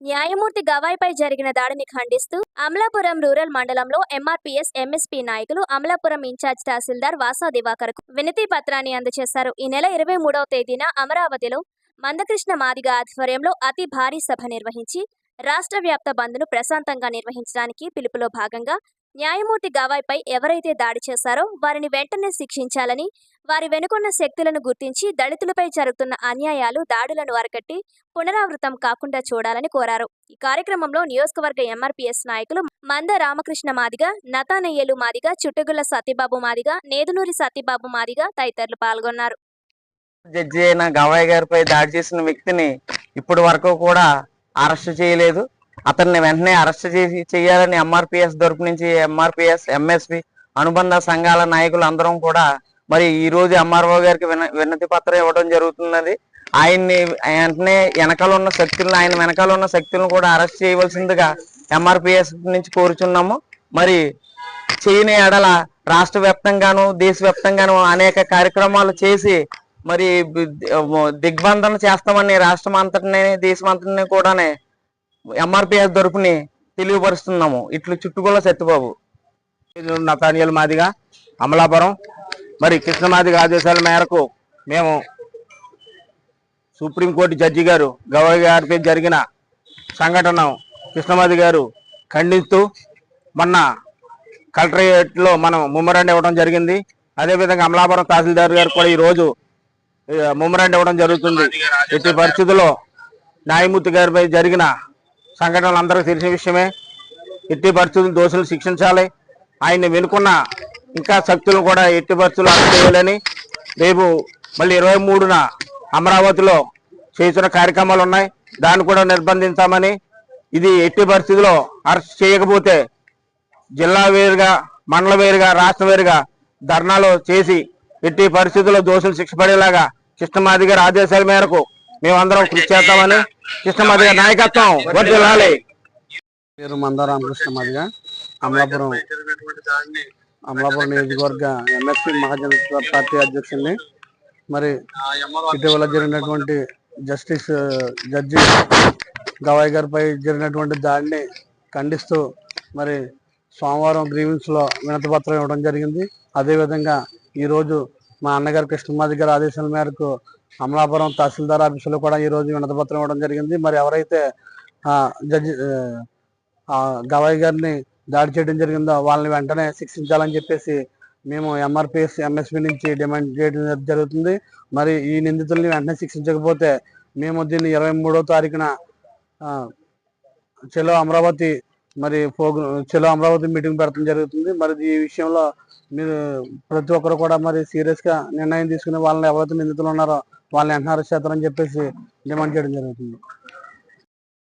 న్యాయమూర్తి గవాయిపై జరిగిన దాడిని ఖండిస్తూ అమలాపురం రూరల్ మండలంలో ఎంఆర్పీఎస్ ఎంఎస్పీ నాయకులు అమలాపురం ఇన్ఛార్జ్ తహసీల్దార్ వాసా దివాకర్కు వినతి పత్రాన్ని అందజేశారు. ఈ నెల ఇరవై మూడవ తేదీన అమరావతిలో మందకృష్ణ మాదిగ ఆధ్వర్యంలో అతి భారీ సభ నిర్వహించి రాష్ట్ర వ్యాప్త బంద్ను ప్రశాంతంగా నిర్వహించడానికి పిలుపులో భాగంగా న్యాయమూర్తి గవాయ్పై ఎవరైతే దాడి చేశారో వారిని వెంటనే శిక్షించాలని వారి వెనుకున్న శక్తులను గుర్తించి దళితులపై జరుగుతున్న అన్యాయాలు దాడులను అరకట్టి పునరావృతం కాకుండా చూడాలని కోరారు. ఈ కార్యక్రమంలో నియోజకవర్గ ఎంఆర్పీఎస్ నాయకులు మంద రామకృష్ణ మాదిగ నతానయ్యలు మాదిగ చుట్టగుల్ల సత్యబాబు మాదిగ నేదునూరి సత్యబాబు మాదిగ తదితరులు పాల్గొన్నారు. జడ్జి అయిన గవాయ్ గారిపై దాడి చేసిన వ్యక్తిని ఇప్పటి వరకు కూడా అరెస్ట్ చేయలేదు. అతన్ని వెంటనే అరెస్ట్ చేసి చేయాలని ఎంఆర్పిఎస్ తరపు నుంచి ఎంఆర్పిఎస్ ఎంఎస్పి అనుబంధ సంఘాల నాయకులు అందరం కూడా మరి ఈ రోజు ఎంఆర్ఓ గారికి విన పత్రం ఇవ్వడం జరుగుతున్నది. ఆయన్ని వెంటనే వెనకాల ఉన్న శక్తులను ఆయన వెనకాల ఉన్న శక్తులను కూడా అరెస్ట్ చేయవలసిందిగా ఎంఆర్పిఎస్ నుంచి కోరుచున్నాము. మరి చేయని ఎడల రాష్ట్ర వ్యాప్తంగాను దేశవ్యాప్తంగాను అనేక కార్యక్రమాలు చేసి మరి దిగ్బంధన చేస్తామని రాష్ట్రం అంతటిని దేశం అంతటిని కూడానే ఎంఆర్పిఎస్ తరపుని తెలియపరుస్తున్నాము. ఇట్లు చుట్టుకుల సత్యబాబు. నతానియల్ మాదిగా అమలాపురం. మరి కృష్ణమాదిగ ఆదేశాల మేరకు మేము సుప్రీంకోర్టు జడ్జి గారు గవాయి గారిపై జరిగిన సంఘటన కృష్ణమాది గారు ఖండిస్తూ మొన్న కలెక్టరేట్లో మనం ముమ్మరండి ఇవ్వడం జరిగింది. అదేవిధంగా అమలాపురం తహసీల్దార్ గారు కూడా ఈ రోజు ముమ్మరండి ఇవ్వడం జరుగుతుంది. ఎట్టి పరిస్థితుల్లో న్యాయమూర్తి గారిపై జరిగిన సంఘటనలు అందరికీ తెలిసిన విషయమే. ఎట్టి పరిస్థితులు దోషులు శిక్షించాలి. ఆయన్ని వెనుకున్న ఇంకా శక్తులను కూడా ఎట్టి పరిస్థితులు అరెస్ట్ చేయాలని రేపు మళ్ళీ ఇరవై మూడున అమరావతిలో చేసిన కార్యక్రమాలు ఉన్నాయి. దాన్ని కూడా నిర్బంధించామని ఇది ఎట్టి పరిస్థితిలో అరెస్ట్ చేయకపోతే జిల్లా వేరుగా మండల వేరుగా రాష్ట్ర వేరుగా ధర్నాలు చేసి ఎట్టి పరిస్థితుల్లో దోషులు శిక్ష పడేలాగా కృష్ణమాది గారి ఆదేశాల మేరకు మేమందరం కృషి చేస్తామని కృష్ణమాదిగా నాయకత్వం వర్ధిల్లాలి పేరు మందారాం కృష్ణమాదిగా అమలాపురం అమలాపురం నియోజకవర్గ ఎంఎస్పీ మహాజన పార్టీ అధ్యక్షుల్ని. మరి ఇటీవల జరిగినటువంటి జస్టిస్ జడ్జి గవాయ్ గారిపై జరిగినటువంటి దాడిని ఖండిస్తూ మరి సోమవారం గ్రీవెన్స్లో వినతి పత్రం ఇవ్వడం జరిగింది. అదేవిధంగా ఈరోజు మా అన్నగారు కృష్ణమాది గారి ఆదేశాల మేరకు అమలాపురం తహసీల్దార్ ఆఫీసులో కూడా ఈ రోజు ఇవ్వడం జరిగింది. మరి ఎవరైతే జడ్జి గవాయి గారిని దాడి చేయడం జరిగిందో వాళ్ళని వెంటనే శిక్షించాలని చెప్పేసి మేము ఎంఆర్పిఎస్ ఎంఎస్పి నుంచి డిమాండ్ చేయడం జరుగుతుంది. మరి ఈ నిందితుల్ని వెంటనే శిక్షించకపోతే మేము దీన్ని ఇరవై మూడో తారీఖున చెలో అమరావతి మరి ప్రోగ్రామ్ చెలో అమరావతి మీటింగ్ పెడతాం జరుగుతుంది. మరి ఈ విషయంలో మీరు ప్రతి ఒక్కరు కూడా మరి సీరియస్గా నిర్ణయం తీసుకుని వాళ్ళని ఎవరైతే నిందితులు ఉన్నారో వాళ్ళని వెంటనే అరెస్ట్ చేస్తారని చెప్పేసి డిమాండ్ చేయడం జరుగుతుంది.